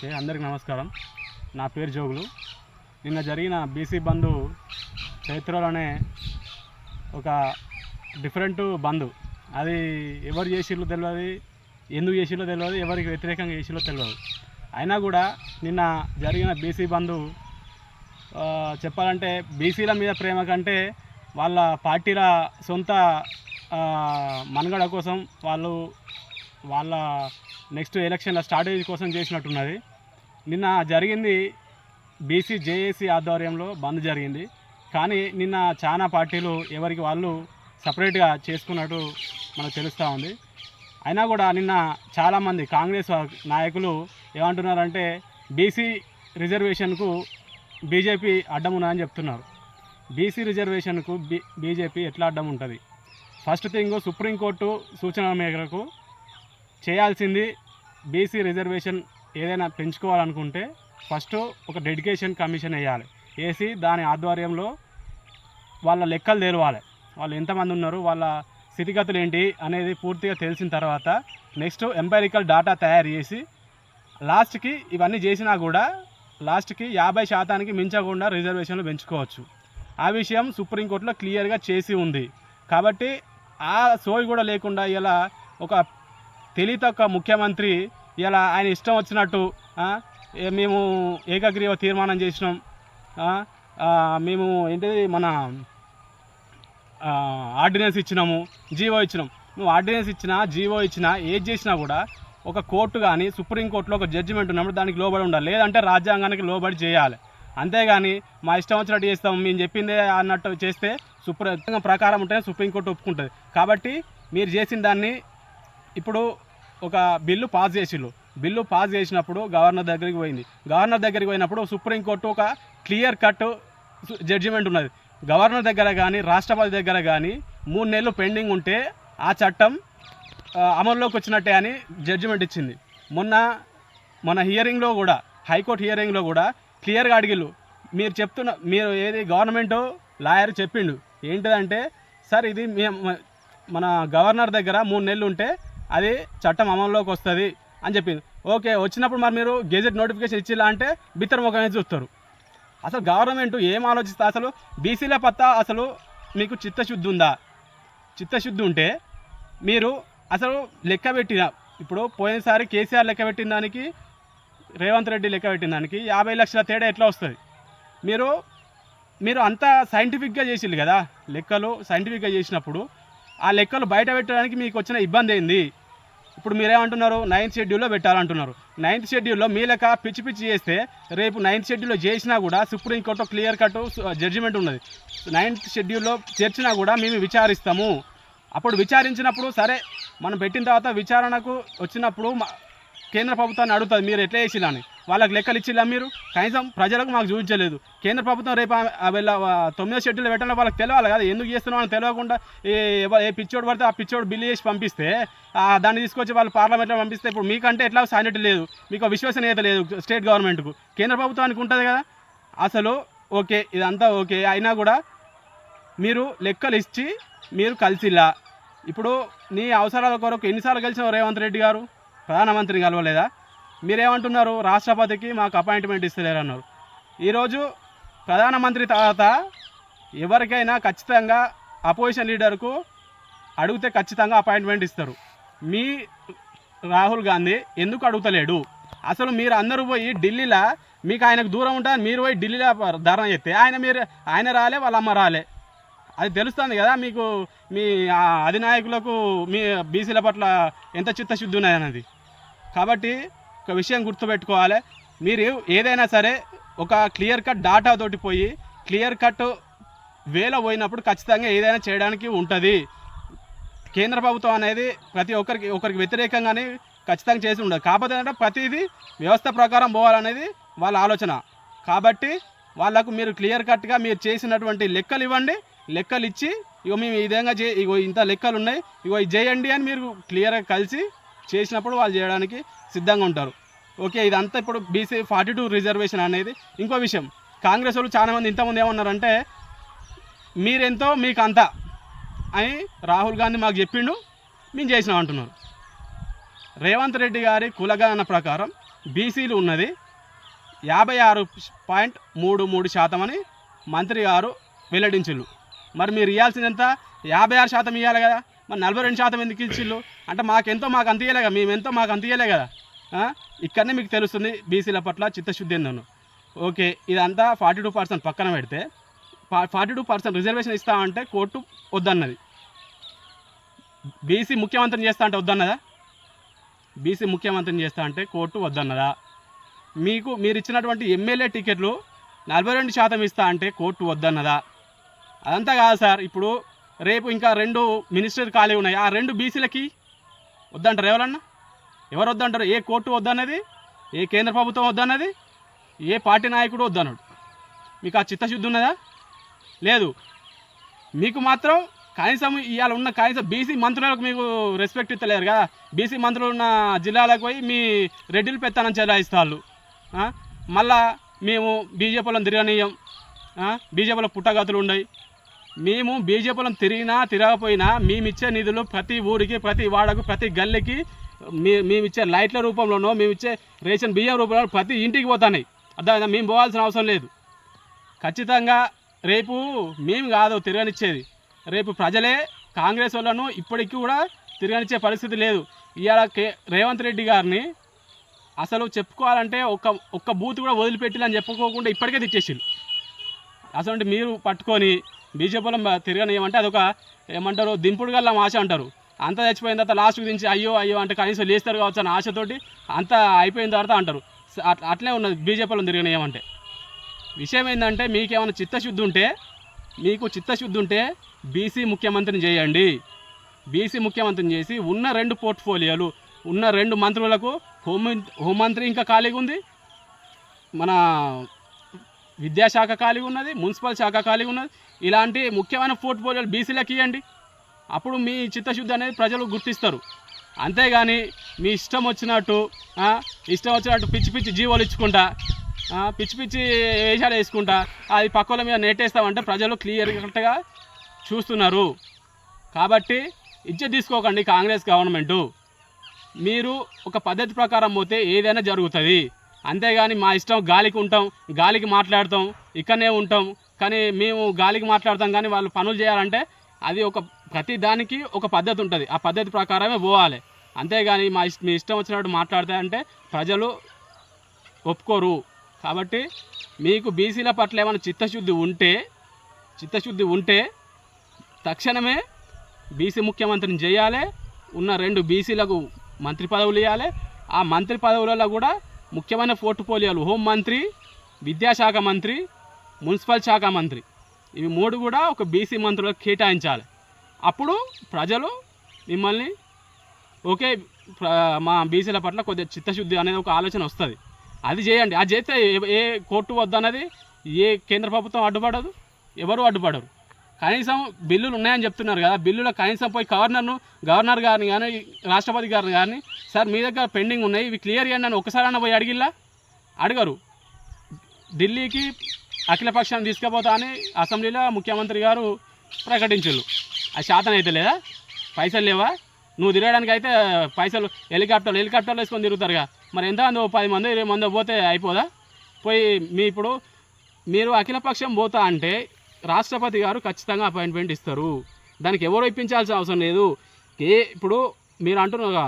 Okay అందరికి నమస్కారం. నా పేరు జోగులు. నిన్న జరిగిన బీసీ బంధు చరిత్రలోనే ఒక డిఫరెంట్ బంధు. అది ఎవరు చేసిర్లో తెలియదు ఎందుకు చేసిలో తెలియదు ఎవరికి వ్యతిరేకంగా చేసిలో తెలియదు అయినా కూడా నిన్న జరిగిన బీసీ బంధు చెప్పాలంటే బీసీల మీద ప్రేమ కంటే వాళ్ళ పార్టీల సొంత మనుగడ కోసం వాళ్ళు వాళ్ళ నెక్స్ట్ ఎలక్షన్ల స్ట్రాటజీ కోసం చేసినట్టున్నది. నిన్న జరిగింది బీసీ జేఏసీ ఆధ్వర్యంలో బంద్ జరిగింది. కానీ నిన్న చాలా పార్టీలు ఎవరికి వాళ్ళు సపరేట్గా చేసుకున్నట్టు మనకు తెలుస్తూ ఉంది. అయినా కూడా నిన్న చాలామంది కాంగ్రెస్ నాయకులు ఏమంటున్నారంటే బీసీ రిజర్వేషన్కు బీజేపీ అడ్డం ఉన్నదని చెప్తున్నారు. బీసీ రిజర్వేషన్కు బీ బీజేపీ ఎట్లా అడ్డం ఉంటుంది? ఫస్ట్ థింగ్ సుప్రీంకోర్టు సూచనల మేరకు చేయాల్సింది బీసీ రిజర్వేషన్ ఏదైనా పెంచుకోవాలనుకుంటే ఫస్ట్ ఒక డెడికేషన్ కమిషన్ వేయాలి. వేసి దాని ఆధ్వర్యంలో వాళ్ళ లెక్కలు తెలవాలి. వాళ్ళు ఎంతమంది ఉన్నారు వాళ్ళ స్థితిగతులు ఏంటి అనేది పూర్తిగా తెలిసిన తర్వాత నెక్స్ట్ ఎంపైరికల్ డాటా తయారు చేసి లాస్ట్కి ఇవన్నీ చేసినా కూడా లాస్ట్కి యాభై శాతానికి మించకుండా రిజర్వేషన్లు పెంచుకోవచ్చు. ఆ విషయం సుప్రీంకోర్టులో క్లియర్గా చేసి ఉంది. కాబట్టి ఆ సోయి కూడా లేకుండా ఇలా ఒక తెలియతక్క ముఖ్యమంత్రి ఇలా ఆయన ఇష్టం వచ్చినట్టు మేము ఏకగ్రీవ తీర్మానం చేసినాం. మేము ఏంటిది మన ఆర్డినెన్స్ ఇచ్చినాము జీవో ఇచ్చినాం. నువ్వు ఆర్డినెన్స్ ఇచ్చినా జీవో ఇచ్చినా ఏది చేసినా కూడా ఒక కోర్టు కానీ సుప్రీంకోర్టులో ఒక జడ్జిమెంట్ ఉన్నప్పుడు దానికి లోబడి ఉండాలి. లేదంటే రాజ్యాంగానికి లోబడి చేయాలి. అంతేగాని మా ఇష్టం వచ్చినట్టు చేస్తాం మేము చెప్పిందే అన్నట్టు చేస్తే సుప్రీం ప్రకారం ఉంటేనే సుప్రీంకోర్టు ఒప్పుకుంటుంది. కాబట్టి మీరు చేసిన దాన్ని ఇప్పుడు ఒక బిల్లు పాస్ చేసిళ్ళు. బిల్లు పాస్ చేసినప్పుడు గవర్నర్ దగ్గరికి పోయింది. గవర్నర్ దగ్గరికి పోయినప్పుడు సుప్రీంకోర్టు ఒక క్లియర్ కట్ జడ్జిమెంట్ ఉన్నది. గవర్నర్ దగ్గర కానీ రాష్ట్రపతి దగ్గర కానీ మూడు నెలలు పెండింగ్ ఉంటే ఆ చట్టం అమల్లోకి వచ్చినట్టే అని జడ్జిమెంట్ ఇచ్చింది. మొన్న మన హియరింగ్లో కూడా హైకోర్టు హియరింగ్లో కూడా క్లియర్గా అడిగిళ్ళు. మీరు చెప్తున్న మీరు ఏది గవర్నమెంట్ లాయర్ చెప్పిండు. ఏంటిదంటే సార్ ఇది మేము మన గవర్నర్ దగ్గర మూడు నెలలు ఉంటే అది చట్టం అమల్లోకి వస్తుంది అని చెప్పింది ఓకే వచ్చినప్పుడు మరి మీరు గెజెట్ నోటిఫికేషన్ ఇచ్చిలా అంటే బిత్తర చూస్తారు. అసలు గవర్నమెంట్ ఏం ఆలోచిస్తా? అసలు బీసీల పత్తా అసలు మీకు చిత్తశుద్ధి ఉందా? చిత్తశుద్ధి ఉంటే మీరు అసలు లెక్క పెట్టిన ఇప్పుడు పోయినసారి కేసీఆర్ లెక్క పెట్టిన దానికి రేవంత్ రెడ్డి లెక్క పెట్టిన దానికి యాభై లక్షల తేడా ఎట్లా వస్తుంది? మీరు మీరు అంతా సైంటిఫిక్గా చేసిండ్రు కదా లెక్కలు సైంటిఫిక్గా చేసినప్పుడు ఆ లెక్కలు బయట పెట్టడానికి మీకు వచ్చిన ఇబ్బంది ఏంది? ఇప్పుడు మీరేమంటున్నారు? నైన్త్ షెడ్యూల్లో పెట్టాలంటున్నారు. నైన్త్ షెడ్యూల్లో మీ లెక్క పిచ్చి పిచ్చి చేస్తే రేపు నైన్త్ షెడ్యూల్లో చేసినా కూడా Supreme Court clear cut judgement ఉన్నది. నైన్త్ షెడ్యూల్లో చేర్చినా కూడా మేము విచారిస్తాము. అప్పుడు విచారించినప్పుడు సరే మనం పెట్టిన తర్వాత విచారణకు వచ్చినప్పుడు కేంద్ర ప్రభుత్వాన్ని అడుగుతుంది మీరు ఎట్లా చేసిలా అని. వాళ్ళకి లెక్కలు ఇచ్చిలా మీరు? కనీసం ప్రజలకు మాకు చూపించలేదు. కేంద్ర ప్రభుత్వం రేపు వీళ్ళ తొమ్మిదో షెడ్యూల్ పెట్టాలో వాళ్ళకి తెలియాలి కదా. ఎందుకు చేస్తున్నాం అని తెలియకుండా ఏ పిచ్చోడు పడితే ఆ పిచ్చోడు బిల్లు చేసి పంపిస్తే దాన్ని తీసుకొచ్చి వాళ్ళు పార్లమెంట్లో పంపిస్తే ఇప్పుడు మీకంటే ఎట్లా సానిటీ లేదు. మీకు విశ్వసనీయత లేదు స్టేట్ గవర్నమెంట్కు. కేంద్ర ప్రభుత్వానికి ఉంటుంది కదా? అసలు ఓకే ఇదంతా ఓకే. అయినా కూడా మీరు లెక్కలు ఇచ్చి మీరు కలిసిలా. ఇప్పుడు నీ అవసరాల కొరకు ఎన్నిసార్లు కలిసిన రేవంత్ రెడ్డి గారు? ప్రధానమంత్రిని కలవలేదా? మీరేమంటున్నారు? రాష్ట్రపతికి మాకు అపాయింట్మెంట్ ఇస్తలేరు అన్నారు ఈరోజు ప్రధానమంత్రి తర్వాత ఎవరికైనా ఖచ్చితంగా అపోజిషన్ లీడర్కు అడిగితే ఖచ్చితంగా అపాయింట్మెంట్ ఇస్తారు. మీ రాహుల్ గాంధీ ఎందుకు అడుగుతలేడు? అసలు మీరు అందరూ పోయి ఢిల్లీలో? మీకు ఆయనకు దూరం ఉంటారు మీరు పోయి ఢిల్లీలో ధర్నా చేస్తే ఆయన మీరు ఆయన రాలే వాళ్ళ అమ్మ రాలే. అది తెలుస్తుంది కదా మీకు మీ అధినాయకులకు మీ బీసీల పట్ల ఎంత చిత్తశుద్ధి ఉన్నదన్నది. కాబట్టి ఒక విషయం గుర్తుపెట్టుకోవాలి. మీరు ఏదైనా సరే ఒక క్లియర్ కట్ డాటా తోటి పోయి క్లియర్ కట్ వేలో పోయినప్పుడు ఖచ్చితంగా ఏదైనా చేయడానికి ఉంటుంది. కేంద్ర ప్రభుత్వం అనేది ప్రతి ఒక్కరికి ఒకరికి వ్యతిరేకంగానే ఖచ్చితంగా చేసి ఉండదు. కాకపోతే ప్రతిదీ వ్యవస్థ ప్రకారం పోవాలనేది వాళ్ళ ఆలోచన. కాబట్టి వాళ్ళకు మీరు క్లియర్ కట్గా మీరు చేసినటువంటి లెక్కలు ఇవ్వండి. లెక్కలు ఇచ్చి ఇగో మేము ఈ విధంగా చే ఇగో ఇంత లెక్కలు ఉన్నాయి. ఇగో ఇది చేయండి అని మీరు క్లియర్గా కలిసి చేసినప్పుడు వాళ్ళు చేయడానికి సిద్ధంగా ఉంటారు. ఓకే ఇదంతా ఇప్పుడు బీసీ ఫార్టీ టూ రిజర్వేషన్ అనేది ఇంకో విషయం. కాంగ్రెస్ వాళ్ళు చాలామంది ఇంతమంది ఏమన్నారంటే మీరెంతో మీకు అంతా అని రాహుల్ గాంధీ మాకు చెప్పిండు మేము చేసినాం అంటున్నారు. రేవంత్ రెడ్డి గారి కులగణన ప్రకారం బీసీలు ఉన్నది యాభై ఆరు పాయింట్ మూడు మూడు శాతం అని మంత్రి గారు వెల్లడించు మరి మీరు ఇవ్వాల్సిందంతా యాభై ఆరు శాతం ఇవ్వాలి కదా. మరి నలభై రెండు శాతం ఎందుకు ఇచ్చిళ్ళు? అంటే మాకెంతో మాకు అందియలే కదా మేమెంతో మాకు అందియలే కదా. ఇక్కడనే మీకు తెలుస్తుంది బీసీల పట్ల చిత్తశుద్ధి ఏందను ఓకే ఇదంతా ఫార్టీ టూ పర్సెంట్ పక్కన పెడితే ఫార్టీ టూ పర్సెంట్ రిజర్వేషన్ ఇస్తామంటే కోర్టు వద్దన్నది. బీసీ ముఖ్యమంత్రిని చేస్తా అంటే వద్దన్నదా? బీసీ ముఖ్యమంత్రిని చేస్తా అంటే కోర్టు వద్దన్నదా? మీకు మీరు ఇచ్చినటువంటి ఎమ్మెల్యే టికెట్లు నలభై రెండు శాతం ఇస్తా అంటే కోర్టు వద్దన్నదా? అదంతా కాదు సార్ ఇప్పుడు రేపు ఇంకా రెండు మినిస్టర్ ఖాళీ ఉన్నాయి. ఆ రెండు బీసీలకి వద్దంటారు ఎవరన్నా? ఎవరు వద్దంటారు? ఏ కోర్టు వద్దన్నది? ఏ కేంద్ర ప్రభుత్వం వద్దన్నది? ఏ పార్టీ నాయకుడు వద్దన్నాడు? మీకు ఆ చిత్తశుద్ధి ఉన్నదా? లేదు. మీకు మాత్రం కనీసం ఇవాళ ఉన్న కనీసం బీసీ మంత్రులకు మీకు రెస్పెక్ట్ ఇస్తలేరు కదా. బీసీ మంత్రులు ఉన్న జిల్లాలకు పోయి మీ రెడ్డిలు పెత్తనం చెలాయిస్తారు మళ్ళా మేము బీజేపీలో తిరగనీయం. బీజేపీలో పుట్టగతులు ఉన్నాయి మేము బీజేపీలను తిరిగినా తిరగపోయినా మేమిచ్చే నిధులు ప్రతి ఊరికి ప్రతి వాడకు ప్రతి గల్లీకి మీ మేమిచ్చే లైట్ల రూపంలోనో మేమిచ్చే రేషన్ బియ్యం రూపంలో ప్రతి ఇంటికి పోతున్నాయి. అర్థమైందా? మేము పోవాల్సిన అవసరం లేదు. ఖచ్చితంగా రేపు మేము కాదు తిరగనిచ్చేది. రేపు ప్రజలే కాంగ్రెస్ వాళ్ళను ఇప్పటికీ కూడా తిరగనిచ్చే పరిస్థితి లేదు. ఇవాళ కే రేవంత్ రెడ్డి గారిని అసలు చెప్పుకోవాలంటే ఒక్క ఒక్క బూత్ కూడా వదిలిపెట్టిలని చెప్పుకోకుండా ఇప్పటికే తిట్టేసిండు. అసలు మీరు పట్టుకొని బీజేపీలో తిరగనియమంటే అదొక ఏమంటారు దింపుడు గల్లం ఆశ అంటారు. అంత చచ్చిపోయిన తర్వాత లాస్ట్కి దించి అయ్యో అయ్యో అంటే కనీసం లేస్తారు కావచ్చు అన్న ఆశతోటి అంత అయిపోయిన తర్వాత అంటారు. అట్లే ఉన్నది బీజేపీలో తిరగనియమంటే. విషయం ఏంటంటే మీకేమైనా చిత్తశుద్ధి ఉంటే మీకు చిత్తశుద్ధి ఉంటే బీసీ ముఖ్యమంత్రిని చేయండి. బీసీ ముఖ్యమంత్రిని చేసి ఉన్న రెండు పోర్ట్ఫోలియోలు ఉన్న రెండు మంత్రులకు హోం హోంమంత్రి ఇంకా ఖాళీగా ఉంది. మన విద్యాశాఖ ఖాళీ ఉన్నది మున్సిపల్ శాఖ ఖాళీ ఉన్నది. ఇలాంటి ముఖ్యమైన పోర్ట్ఫోలియోలు బీసీలకు ఇవ్వండి అప్పుడు మీ చిత్తశుద్ధి అనేది ప్రజలు గుర్తిస్తారు. అంతేగాని మీ ఇష్టం వచ్చినట్టు ఇష్టం వచ్చినట్టు పిచ్చి పిచ్చి జీవోలు ఇచ్చుకుంటా పిచ్చి పిచ్చి వేషాలు వేసుకుంటా అది పక్కల మీద నెట్టేస్తామంటే ప్రజలు క్లియర్ కరెక్ట్గా చూస్తున్నారు. కాబట్టి ఇచ్చ తీసుకోకండి కాంగ్రెస్ గవర్నమెంటు. మీరు ఒక పద్ధతి ప్రకారం పోతే ఏదైనా జరుగుతుంది. అంతేగాని మా ఇష్టం గాలికి ఉంటాం గాలికి మాట్లాడతాం ఇక్కడనే ఉంటాం. కానీ మేము గాలికి మాట్లాడతాం కానీ వాళ్ళు పనులు చేయాలంటే అది ఒక ప్రతి దానికి ఒక పద్ధతి ఉంటుంది. ఆ పద్ధతి ప్రకారమే పోవాలి. అంతేగాని మా ఇష్ట మీ ఇష్టం వచ్చినట్టు మాట్లాడితే అంటే ప్రజలు ఒప్పుకోరు. కాబట్టి మీకు బీసీల పట్ల ఏమైనా చిత్తశుద్ధి ఉంటే చిత్తశుద్ధి ఉంటే తక్షణమే బీసీ ముఖ్యమంత్రిని చేయాలి. ఉన్న రెండు బీసీలకు మంత్రి పదవులు ఇవ్వాలి ఆ మంత్రి పదవులలో కూడా ముఖ్యమైన పోర్ట్ఫోలియోలు హోమ్ మంత్రి విద్యాశాఖ మంత్రి మున్సిపల్ శాఖ మంత్రి. ఇవి మూడు కూడా ఒక బీసీ మంత్రులకు కేటాయించాలి. అప్పుడు ప్రజలు మిమ్మల్ని ఓకే మా బీసీల పట్ల కొద్దిగా చిత్తశుద్ధి అనేది ఒక ఆలోచన వస్తుంది. అది చేయండి. అది చేస్తే ఏ కోర్టు వద్దన్నది ఏ కేంద్ర ప్రభుత్వం అడ్డుపడదు ఎవరు అడ్డుపడరు. కనీసం బిల్లులు ఉన్నాయని చెప్తున్నారు కదా బిల్లులో కనీసం పోయి గవర్నర్ను గవర్నర్ గారిని కానీ రాష్ట్రపతి గారిని కానీ సార్ మీ దగ్గర పెండింగ్ ఉన్నాయి ఇవి క్లియర్ చేయండి అని ఒకసారైనా పోయి అడిగిల్లా? అడగరు. ఢిల్లీకి అఖిలపక్షాన్ని తీసుకుపోతా అని అసెంబ్లీలో ముఖ్యమంత్రి గారు ప్రకటించారు. అది శాతం అయితే లేదా? పైసలు లేవా? నువ్వు తిరగడానికి అయితే పైసలు హెలికాప్టర్ హెలికాప్టర్లు వేసుకొని తిరుగుతారుగా. మరి ఎంతమంది పది మంది ఇరవై మంది పోతే అయిపోదా? పోయి మీ ఇప్పుడు మీరు అఖిలపక్షం పోతా అంటే రాష్ట్రపతి గారు ఖచ్చితంగా అపాయింట్మెంట్ ఇస్తారు. దానికి ఎవరు ఇప్పించాల్సిన అవసరం లేదు. ఏ ఇప్పుడు మీరు అంటున్నారు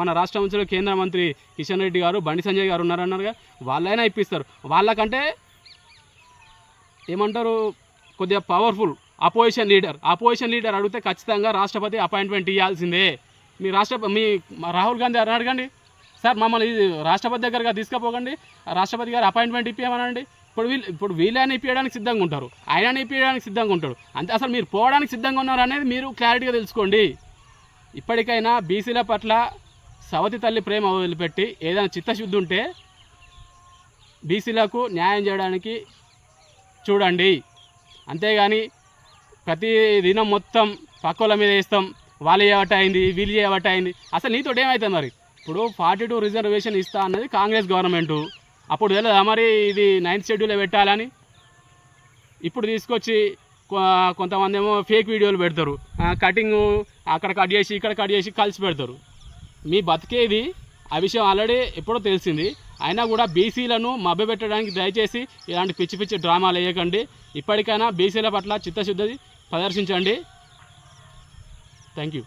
మన రాష్ట్ర మంత్రులు కేంద్ర మంత్రి కిషన్ రెడ్డి గారు బండి సంజయ్ గారు ఉన్నారన్నారుగా వాళ్ళైనా ఇప్పిస్తారు. వాళ్ళకంటే ఏమంటారు కొద్దిగా powerful opposition leader opposition leader అడిగితే ఖచ్చితంగా రాష్ట్రపతి అపాయింట్మెంట్ ఇవ్వాల్సిందే మీ రాష్ట్ర మీ రాహుల్ గాంధీ గారిని అడగండి. సార్ మమ్మల్ని ఇది రాష్ట్రపతి దగ్గరగా తీసుకుపోకండి. రాష్ట్రపతి గారు అపాయింట్మెంట్ ఇప్పించమనండి ఇప్పుడు వీళ్ళు ఇప్పుడు వీళ్ళని ఇప్పించడానికి సిద్ధంగా ఉంటారు. ఆయనని ఇప్పించడానికి సిద్ధంగా ఉంటాడు. అంతే అసలు మీరు పోవడానికి సిద్ధంగా ఉన్నారు అనేది మీరు క్లారిటీగా తెలుసుకోండి. ఇప్పటికైనా బీసీల పట్ల సవతి తల్లి ప్రేమ వదిలిపెట్టి ఏదైనా చిత్తశుద్ధి ఉంటే బీసీలకు న్యాయం చేయడానికి చూడండి. అంతేగాని ప్రతి దినం మొత్తం పక్కల మీద వేస్తాం. వాళ్ళు చేయబట్ట అయింది వీళ్ళు చేయబట్ట అయింది. అసలు నీతో ఏమవుతుంది మరి? ఇప్పుడు ఫార్టీ టూ రిజర్వేషన్ ఇస్తా అన్నది కాంగ్రెస్ గవర్నమెంటు. అప్పుడు తెలియదా మరి ఇది నైన్త్ షెడ్యూల్లో పెట్టాలని? ఇప్పుడు తీసుకొచ్చి కొ- కొంతమంది ఏమో ఫేక్ వీడియోలు పెడతారు. కటింగ్ అక్కడ కట్ చేసి ఇక్కడ కట్ చేసి కలిసి పెడతారు. మీ బతికేది ఆ విషయం ఆల్రెడీ ఎప్పుడో తెలిసింది. అయినా కూడా బీసీలను మభ్యపెట్టడానికి దయచేసి ఇలాంటి పిచ్చి పిచ్చి డ్రామాలు వేయకండి. ఇప్పటికైనా బీసీల పట్ల చిత్తశుద్ధి ప్రదర్శించండి. Thank you